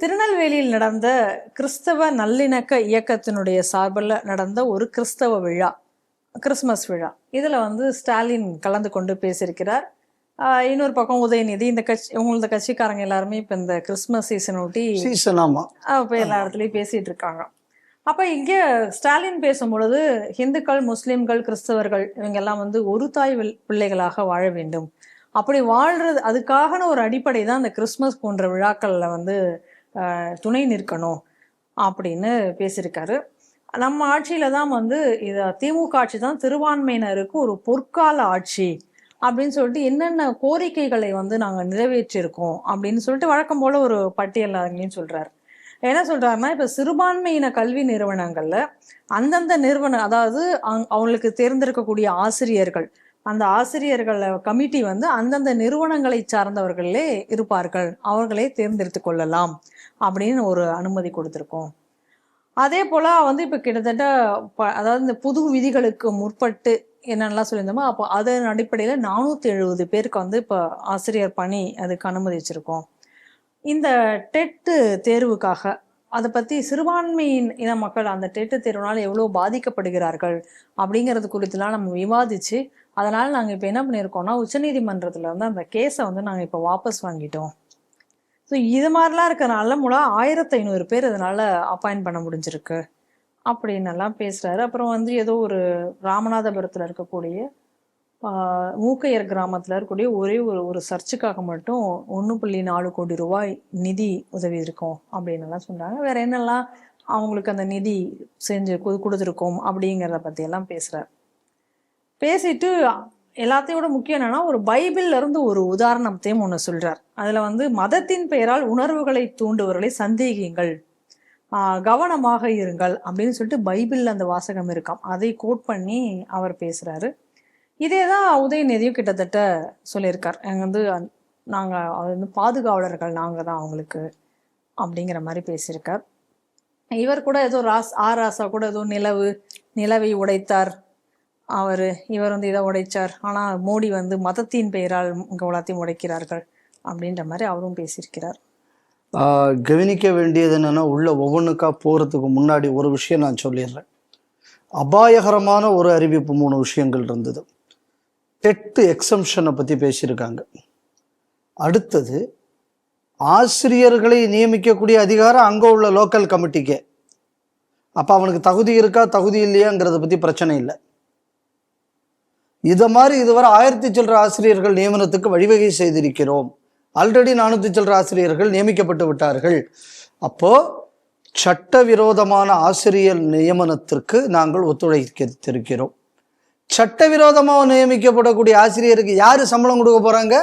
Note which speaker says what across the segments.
Speaker 1: திருநெல்வேலியில் நடந்த கிறிஸ்தவ நல்லிணக்க இயக்கத்தினுடைய சார்பில் நடந்த ஒரு கிறிஸ்தவ விழா கிறிஸ்மஸ் விழா. இதில் வந்து ஸ்டாலின் கலந்து கொண்டு பேசியிருக்கிறார். இன்னொரு பக்கம் உதயநிதி இந்த கட்சி உங்களது கட்சிக்காரங்க எல்லாருமே இப்போ இந்த கிறிஸ்மஸ் சீசன் ஒட்டி
Speaker 2: சீசன்
Speaker 1: இப்போ எல்லா இடத்துலையும் பேசிட்டு இருக்காங்க. அப்போ இங்கே ஸ்டாலின் பேசும் பொழுது இந்துக்கள் முஸ்லிம்கள் கிறிஸ்தவர்கள் இவங்க எல்லாம் வந்து ஒரு தாய் பிள்ளைகளாக வாழ வேண்டும். அப்படி வாழ்றது அதுக்கான ஒரு அடிப்படை தான் இந்த கிறிஸ்மஸ் போன்ற விழாக்களில் வந்து துணை நிற்கணும் அப்படின்னு பேசியிருக்காரு. நம்ம ஆட்சியில தான் வந்து இதை திமுக ஆட்சி தான் திருவான்மையினருக்கு ஒரு பொற்கால ஆட்சி அப்படின்னு சொல்லிட்டு என்னென்ன கோரிக்கைகளை வந்து நாங்கள் நிறைவேற்றியிருக்கோம் அப்படின்னு சொல்லிட்டு வழக்கம் போல ஒரு பட்டியல் அங்கேயும் சொல்றாரு. என்ன சொல்றாருன்னா இப்ப சிறுபான்மையின கல்வி நிறுவனங்கள்ல அந்தந்த நிறுவனம் அதாவது அங்- அவங்களுக்கு தேர்ந்தெடுக்கக்கூடிய ஆசிரியர்கள் அந்த ஆசிரியர்கள் கமிட்டி வந்து அந்தந்த நிறுவனங்களை சார்ந்தவர்களே இருப்பார்கள். அவர்களே தேர்ந்தெடுத்து கொள்ளலாம். அப்படின்னு ஒரு அனுமதி கொடுத்துருக்கோம். அதே போல் வந்து இப்போ கிட்டத்தட்ட ப- அதாவது இந்த புது விதிகளுக்கு முற்பட்டு என்னென்னலாம் சொல்லியிருந்தோமோ அப்போ அதன் அடிப்படையில் நானூற்றி எழுபது பேருக்கு வந்து இப்போ ஆசிரியர் பணி அதுக்கு அனுமதிச்சிருக்கோம் இந்த டெட்டு தேர்வுக்காக அதை பற்றி சிறுபான்மையின் இன மக்கள் அந்த டெட்டு தேர்வுனால எவ்வளோ பாதிக்கப்படுகிறார்கள் அப்படிங்கிறது குறித்துலாம் நம்ம விவாதித்து அதனால் நாங்கள் இப்போ என்ன பண்ணியிருக்கோம்னா உச்சநீதிமன்றத்தில் வந்து அந்த கேஸை வந்து நாங்கள் இப்போ வாபஸ் வாங்கிட்டோம். ஸோ இது மாதிரிலாம் இருக்கிறனால முழா ஆயிரத்தி ஐநூறு பேர் இதனால் அப்பாயிண்ட் பண்ண முடிஞ்சிருக்கு. அப்படின்னு எல்லாம் அப்புறம் வந்து ஏதோ ஒரு ராமநாதபுரத்தில் இருக்கக்கூடிய மூக்கையர் கிராமத்தில் இருக்கக்கூடிய ஒரே ஒரு ஒரு சர்ச்சுக்காக மட்டும் ஒன்று புள்ளி நாலு கோடி ரூபாய் நிதி உதவி இருக்கும் அப்படின்னு எல்லாம் சொன்னாங்க வேற என்னெல்லாம் அவங்களுக்கு அந்த நிதி செஞ்சு கொடுத்துருக்கோம் அப்படிங்கிறத பற்றியெல்லாம் பேசுகிறார் பேசிட்டு எல்லாத்தையும் விட முக்கியம் என்னன்னா ஒரு பைபிள்ல இருந்து ஒரு உதாரணத்தையும் ஒன்று சொல்றார். அதுல வந்து மதத்தின் பெயரால் உணர்வுகளை தூண்டுவர்களை சந்தேகியுங்கள். கவனமாக இருங்கள். அப்படின்னு சொல்லிட்டு பைபிளில் அந்த வாசகம் இருக்காம். அதை கோட் பண்ணி அவர் பேசுறாரு. இதே தான் உதயநிதியும் கிட்டத்தட்ட சொல்லியிருக்கார். எங்கள் வந்து நாங்கள் அது வந்து பாதுகாவலர்கள் நாங்கள் தான் அவங்களுக்கு அப்படிங்கிற மாதிரி பேசியிருக்கார். இவர் கூட ஏதோ ராஸ் ஆர் ராசா கூட ஏதோ நிலவு நிலவை உடைத்தார். அவர் இவர் வந்து இதை உடைச்சார். ஆனால் மோடி வந்து மதத்தின் பெயரால் இங்க எல்லாத்தையும் உடைக்கிறார்கள் அப்படின்ற மாதிரி அவரும் பேசியிருக்கிறார்.
Speaker 2: கவனிக்க வேண்டியது என்னென்னா உள்ள ஒவ்வொன்றுக்கா போகிறதுக்கு முன்னாடி ஒரு விஷயம் நான் சொல்லிடுறேன். அபாயகரமான ஒரு அறிவிப்பு மூணு விஷயங்கள் இருந்தது. டெட்டு எக்ஸம்ஷனை பற்றி பேசியிருக்காங்க. அடுத்தது ஆசிரியர்களை நியமிக்கக்கூடிய அதிகாரம் அங்கே உள்ள லோக்கல் கமிட்டிக்கே. அப்போ அவனுக்கு தகுதி இருக்கா தகுதி இல்லையாங்கிறத பற்றி பிரச்சனை இல்லை. இதை மாதிரி இதுவரை ஆயிரத்தி சில்லற ஆசிரியர்கள் நியமனத்துக்கு வழிவகை செய்திருக்கிறோம். ஆல்ரெடி நானூற்றி சில்லற ஆசிரியர்கள் நியமிக்கப்பட்டு விட்டார்கள். அப்போது சட்டவிரோதமான ஆசிரியர் நியமனத்திற்கு நாங்கள் ஒத்துழைத்திருக்கிறோம். சட்டவிரோதமாக நியமிக்கப்படக்கூடிய ஆசிரியருக்கு யார் சம்பளம் கொடுக்க போகிறாங்க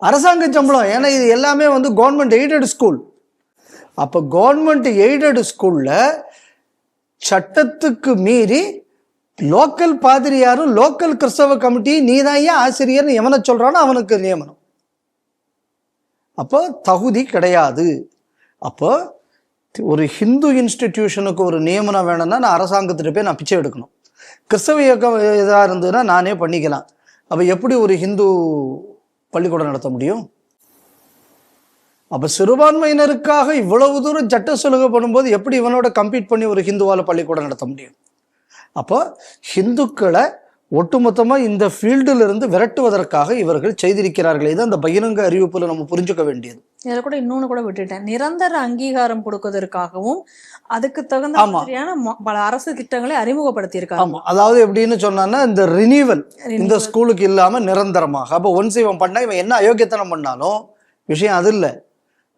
Speaker 2: அரசாங்க சம்பளம். ஏன்னா இது எல்லாமே வந்து கவர்மெண்ட் எய்டட் ஸ்கூல் அப்போ கவர்மெண்ட் எய்டட் ஸ்கூலில் சட்டத்துக்கு மீறி லோக்கல் பாதிரியாரும் லோக்கல் கிறிஸ்தவ கமிட்டி நீ தான் ஏன் ஆசிரியர்னு எவனை சொல்கிறானோ அவனுக்கு நியமனம். அப்போ தகுதி கிடையாது. அப்போ ஒரு ஹிந்து இன்ஸ்டிடியூஷனுக்கு ஒரு நியமனம் வேணும்னா நான் அரசாங்கத்திட்ட போய் நான் பிச்சை எடுக்கணும். கிறிஸ்தவ இயக்கம் இதாக இருந்ததுன்னா நானே பண்ணிக்கலாம். அப்போ எப்படி ஒரு ஹிந்து பள்ளிக்கூடம் நடத்த முடியும்? அப்போ சிறுபான்மையினருக்காக இவ்வளவு தூரம் சட்ட சலுகை பண்ணும்போது எப்படி இவனோட கம்பீட் பண்ணி ஒரு ஹிந்துவால் பள்ளிக்கூடம் நடத்த முடியும்? அப்போ ஹிந்துக்களை ஒட்டுமொத்தமாக இந்த ஃபீல்டில் இருந்து விரட்டுவதற்காக இவர்கள் செய்திருக்கிறார்களே இது அந்த பகிரங்க அறிவிப்புல நம்ம புரிஞ்சுக்க வேண்டியது.
Speaker 1: இதில் கூட இன்னொன்னு கூட விட்டுட்டேன். நிரந்தர அங்கீகாரம் கொடுக்கறதுக்காகவும் அதுக்கு தகுந்த. மாதிரியான பல அரசு திட்டங்களை அறிமுகப்படுத்தியிருக்காங்க.
Speaker 2: ஆமா. அதாவது எப்படின்னு சொன்னான்னா இந்த ரினிவல் இந்த ஸ்கூலுக்கு இல்லாம நிரந்தரமாக. அப்போ ஒன்ஸ் இவன் பண்ணா இவன் என்ன அயோக்கியத்தனம் பண்ணாலும் விஷயம் அது இல்லை.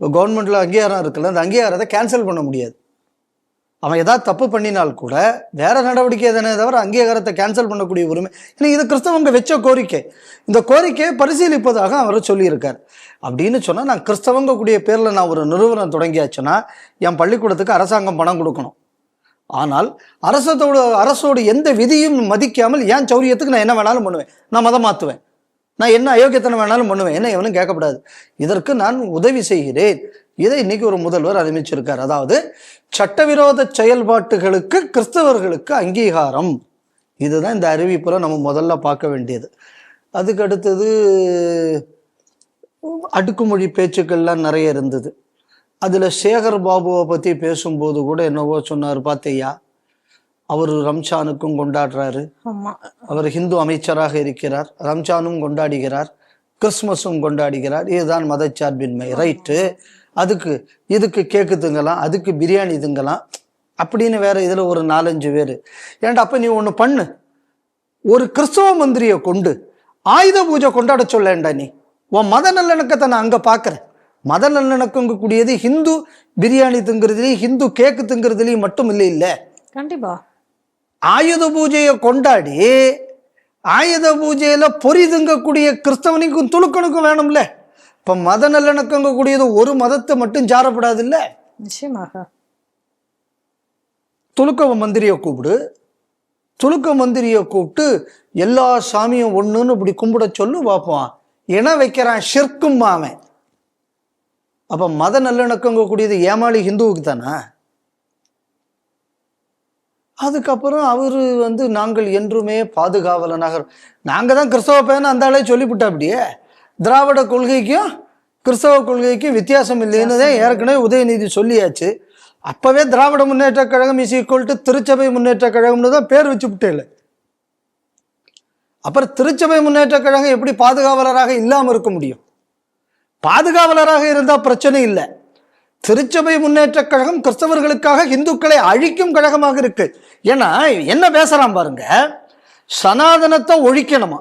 Speaker 2: இப்போ கவர்மெண்ட்ல அங்கீகாரம் இருக்குல்ல அந்த அங்கீகாரத்தை கேன்சல் பண்ண முடியாது. அவன் ஏதாவது தப்பு பண்ணினால் கூட வேற நடவடிக்கை எதனே தவிர அங்கீகாரத்தை கேன்சல் பண்ணக்கூடிய உரிமை. ஏன்னா இது கிறிஸ்தவங்க வச்ச கோரிக்கை. இந்த கோரிக்கையை பரிசீலிப்பதாக அவர் சொல்லியிருக்கார். அப்படின்னு சொன்னால் நான் கிறிஸ்தவங்க கூடிய பேரில் நான் ஒரு நிறுவனம் தொடங்கியாச்சுன்னா என் பள்ளிக்கூடத்துக்கு அரசாங்கம் பணம் கொடுக்கணும். ஆனால் அரசத்தோட அரசோட எந்த விதியும் மதிக்காமல் ஏன் சௌரியத்துக்கு நான் என்ன வேணாலும் பண்ணுவேன். நான் மதம் மாற்றுவேன் நான் என்ன அயோக்கியத்தனம் வேணாலும் பண்ணுவேன். என்ன எவனும் கேட்கப்படாது. இதற்கு நான் உதவி செய்கிறேன். இதை இன்னைக்கு ஒரு முதல்வர் அறிவிச்சிருக்கார். அதாவது சட்டவிரோத செயல்பாட்டுகளுக்கு கிறிஸ்தவர்களுக்கு அங்கீகாரம். இதுதான் இந்த அறிவிப்புல நம்ம முதல்ல பார்க்க வேண்டியது. அதுக்கு அடுத்தது அடுக்குமொழி பேச்சுக்கள்லாம் நிறைய இருந்தது. அதில் சேகர் பாபுவை பற்றி பேசும்போது கூட என்னவோ சொன்னார் பார்த்தையா அவர் ரம்ஜானுக்கும் கொண்டாடுறாரு. அவர் ஹிந்து அமைச்சராக இருக்கிறார். ரம்ஜானும் கொண்டாடுகிறார். கிறிஸ்மஸும் கொண்டாடுகிறார். இதுதான் மதச்சார்பின்மை. ரைட்டு. அதுக்கு இதுக்கு கேக்கு திங்கலாம் அதுக்கு பிரியாணி திங்கலாம். அப்படின்னு வேற இதில் ஒரு நாலஞ்சு பேர். ஏன்டா அப்போ நீ ஒன்று பண்ணு. ஒரு கிறிஸ்தவ மந்திரியை கொண்டு ஆயுத பூஜை கொண்டாட சொல்லேன்டா நீ. உன் மத நல்லிணக்கத்தை நான் அங்கே பார்க்குறேன் மத நல்லிணக்கங்க கூடியது ஹிந்து பிரியாணி திங்கிறதுலையும் ஹிந்து கேக்கு திங்கிறதுலையும் மட்டும் இல்லை இல்லை.
Speaker 1: கண்டிப்பா.
Speaker 2: ஆயுத பூஜையை கொண்டாடி ஆயுத பூஜையில பொறி திங்கக்கூடிய கிறிஸ்தவனுக்கும் துலுக்கனுக்கும் வேணும்ல. இப்ப மத நல்லிணக்கங்க கூடியது ஒரு மதத்தை மட்டும் ஜாரப்படாது இல்ல
Speaker 1: நிச்சயமாக.
Speaker 2: துலுக்க மந்திரியை கூப்பிடு. துலுக்க மந்திரியை கூப்பிட்டு எல்லா சாமியும் ஒண்ணுன்னு இப்படி கும்பிட சொல்லு பார்ப்போம். இன வைக்கிறான் ஷிர்க்கும் அவன். அப்ப மத நல்லிணக்கங்க கூடியது ஏமாளி ஹிந்துவுக்கு தானே? அதுக்கப்புறம் அவர் வந்து நாங்கள் என்றுமே பாதுகாவலனாக நாங்கள் தான் கிறிஸ்தவ பையன் அந்த ஆளே சொல்லிவிட்டா அப்படியே திராவிட கொள்கைக்கும் கிறிஸ்தவ கொள்கைக்கும் வித்தியாசம் இல்லைன்னு தான் ஏற்கனவே உதயநிதி சொல்லியாச்சு. அப்போவே Dravida Munnetra Kazhagam is equal to திருச்சபை முன்னேற்ற கழகம்னு தான் பேர் வச்சு விட்டேல அப்புறம் திருச்சபை முன்னேற்ற கழகம் எப்படி பாதுகாவலராக இல்லாமல் இருக்க முடியும்? பாதுகாவலராக இருந்தால் பிரச்சனை இல்லை. திருச்சபை முன்னேற்ற கழகம் கிறிஸ்தவர்களுக்காக இந்துக்களை அழிக்கும் கழகமாக இருக்கு. ஏன்னா என்ன பேசுறான் பாருங்க? சனாதனத்தை ஒழிக்கணுமா?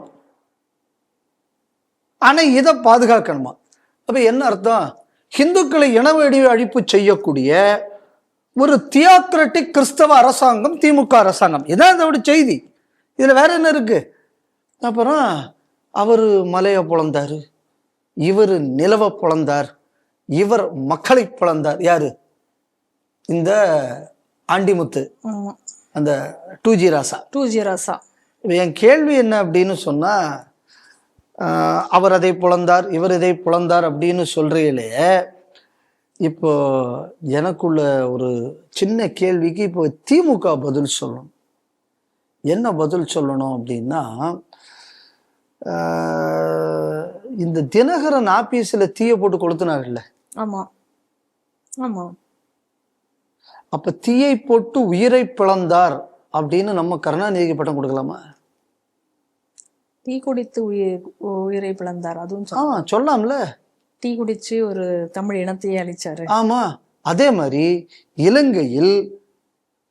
Speaker 2: ஆனா இதை பாதுகாக்கணுமா? அப்ப என்ன அர்த்தம்? இந்துக்களை இனவெடி அழிப்பு செய்யக்கூடிய ஒரு தியோக்ரட்டிக் கிறிஸ்தவ அரசாங்கம் திமுக அரசாங்கம். இதான் அதோட செய்தி. இதுல வேற என்ன இருக்கு? அப்புறம் அவர் மலையை பொழந்தாரு இவர் நிலவை பொழந்தார் இவர் மக்களை பிளந்தார் யாரு? இந்த ஆண்டிமுத்து. அந்த two G Raja.
Speaker 1: Two G Raja.
Speaker 2: என் கேள்வி என்ன அப்படின்னு சொன்னா ஆஹ், அவர் அதை புலந்தார் இவர் இதை புலந்தார் அப்படின்னு சொல்றீங்களே இப்போ எனக்குள்ள ஒரு சின்ன கேள்விக்கு இப்போ திமுக பதில் சொல்லணும். என்ன பதில் சொல்லணும் அப்படின்னா இந்த தினகரன் ஆபீஸில் தீயை போட்டு கொளுத்துனாங்கல்ல
Speaker 1: ஆமா. ஆமா.
Speaker 2: அப்ப தீயை போட்டு உயிரை பிளந்தார் அப்படின்னு நம்ம கருணாநிதிக்கு பட்டம் கொடுக்கலாமா?
Speaker 1: டீ குடித்து உயிர் உயிரை பிளந்தார். அதுவும்
Speaker 2: ஆ
Speaker 1: சொல்~
Speaker 2: சொல்லலாம்ல
Speaker 1: டீ குடிச்சு ஒரு தமிழ் இனத்தையே அழிச்சாரு.
Speaker 2: ஆமா. அதே மாதிரி இலங்கையில்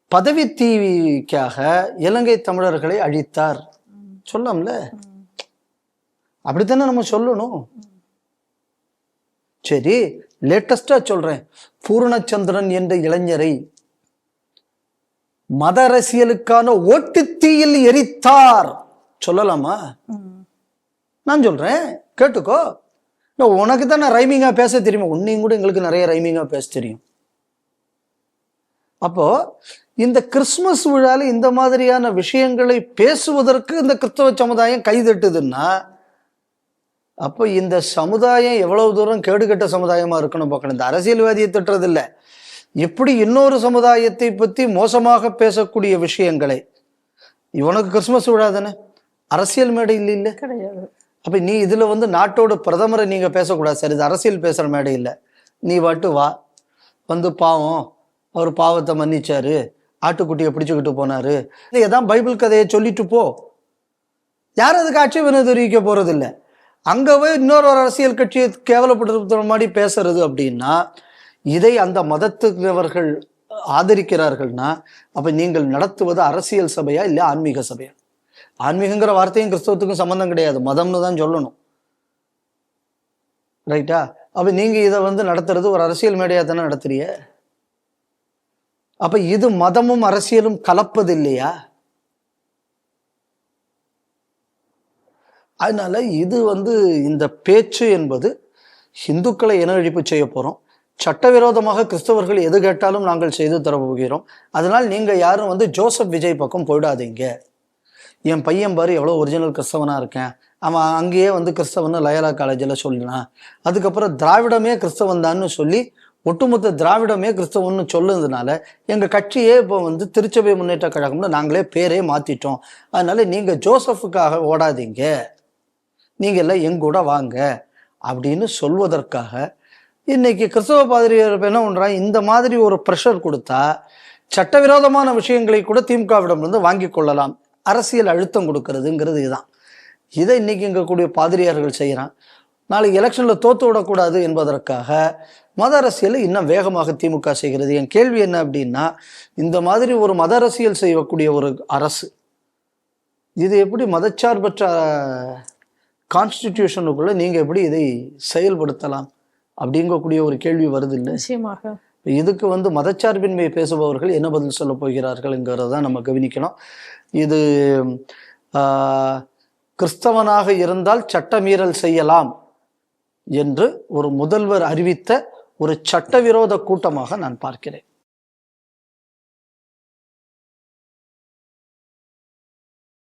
Speaker 2: பதவி தீவிக்காக இலங்கை தமிழர்களை அழித்தார். சொல்லலாம்ல அப்படித்தானே நம்ம சொல்லணும்? சரி லேட்டஸ்டா சொல்றேன். பூர்ணச்சந்திரன் என்ற இளைஞரை மத அரசியலுக்கான ஓட்டுத்தீயில் எரித்தார். சொல்லலாமா. நான் சொல்றேன் கேட்டுக்கோ. இல்லை உனக்கு தான் நான் ரைமிங்கா பேச தெரியுமா. உன்னையும் கூட எங்களுக்கு நிறைய ரைமிங்கா பேச தெரியும். அப்போ இந்த கிறிஸ்மஸ் விழால இந்த மாதிரியான விஷயங்களை பேசுவதற்கு இந்த கிறிஸ்தவ சமுதாயம் கைதட்டுதுன்னா அப்போ இந்த சமுதாயம் எவ்வளவு தூரம் கேடுகெட்ட சமுதாயமா இருக்கணும் பார்க்கணும். இந்த அரசியல்வாதியை திட்டுறது இல்ல எப்படி இன்னொரு சமுதாயத்தை பத்தி மோசமாக பேசக்கூடிய விஷயங்களை? இவனுக்கு கிறிஸ்மஸ் விழா தானே? அரசியல் மேடை இல்லை இல்லை.
Speaker 1: கிடையாது.
Speaker 2: அப்ப நீ இதுல வந்து நாட்டோட பிரதமரை நீங்க பேசக்கூடாது. சார் இது அரசியல் பேசுற மேடை இல்லை. நீ வாட்டு வா. வந்து பாவம். அவர் பாவத்தை மன்னிச்சாரு. ஆட்டுக்குட்டியை பிடிச்சுக்கிட்டு போனாரு. இதான் பைபிள் கதையை சொல்லிட்டு போ. யாரும் அதுக்கு ஆட்சேபனை தெரிவிக்க போறது இல்லை அங்க போய் இன்னொரு ஒரு அரசியல் கட்சியை கேவலப்படுத்துற மாதிரி பேசுறது அப்படின்னா இதை அந்த மதத்துவர்கள் ஆதரிக்கிறார்கள்னா அப்ப நீங்கள் நடத்துவது அரசியல் சபையா இல்லை ஆன்மீக சபையா? ஆன்மீகங்கிற வார்த்தையும் கிறிஸ்தவத்துக்கும் சம்மந்தம் கிடையாது. மதம்னு தான் சொல்லணும். ரைட்டா அப்ப நீங்க இதை வந்து நடத்துறது ஒரு அரசியல் மேடையா தானே நடத்துறிய அப்ப இது மதமும் அரசியலும் கலப்பது இல்லையா? அதனால இது வந்து இந்த பேச்சு என்பது இந்துக்களை இன அழிப்பு செய்ய போறோம்? சட்டவிரோதமாக கிறிஸ்தவர்கள் எது கேட்டாலும் நாங்கள் செய்து தர போகிறோம் அதனால் நீங்க யாரும் வந்து ஜோசப் விஜய் பக்கம் போயிடாதீங்க. என் பையன் பாரு எவ்வளோ ஒரிஜினல் கிறிஸ்தவனாக இருக்கேன். அவன் அங்கேயே வந்து கிறிஸ்தவன் லயலா காலேஜில் சொல்லினான். அதுக்கப்புறம் திராவிடமே கிறிஸ்தவன் தான்னு சொல்லி ஒட்டுமொத்த திராவிடமே கிறிஸ்தவன் சொல்லுனதுனால எங்கள் கட்சியே இப்போ வந்து திருச்சபை முன்னேற்ற கழகம்னு நாங்களே பேரே மாற்றிட்டோம் அதனால நீங்கள் ஜோசஃபுக்காக ஓடாதீங்க. நீங்கள் எல்லாம் எங்கூட வாங்க. அப்படின்னு சொல்வதற்காக இன்னைக்கு கிறிஸ்தவ பாதிரியார் என்ன பண்ணுறான் இந்த மாதிரி ஒரு ப்ரெஷர் கொடுத்தா சட்டவிரோதமான விஷயங்களை கூட திமுகவிடமிருந்து வாங்கி கொள்ளலாம். அரசியல் அழுத்தம் கொடுக்கறதுங்கிறது இதுதான். இதை இன்னைக்கு இருக்கக்கூடிய பாதிரியார்கள் செய்கிறான் நாளைக்கு எலெக்ஷனில் தோத்து விடக்கூடாது என்பதற்காக மத அரசியலை இன்னும் வேகமாக திமுக செய்கிறது. என் கேள்வி என்ன அப்படின்னா இந்த மாதிரி ஒரு மத அரசியல் செய்யக்கூடிய ஒரு அரசு இது எப்படி மதச்சார்பற்ற கான்ஸ்டிடியூஷனுக்குள்ள நீங்க எப்படி இதை செயல்படுத்தலாம் அப்படிங்கக்கூடிய ஒரு கேள்வி வருது இல்லை?
Speaker 1: நிச்சயமாக.
Speaker 2: இதுக்கு வந்து மதச்சார்பின்மையை பேசுபவர்கள் என்ன பதில் சொல்ல போகிறார்கள்ங்கிறத நம்ம கவனிக்கணும். இது கிறிஸ்தவனாக இருந்தால் சட்டமீறல் செய்யலாம் என்று ஒரு முதல்வர் அறிவித்த ஒரு சட்டவிரோத கூட்டமாக நான் பார்க்கிறேன்.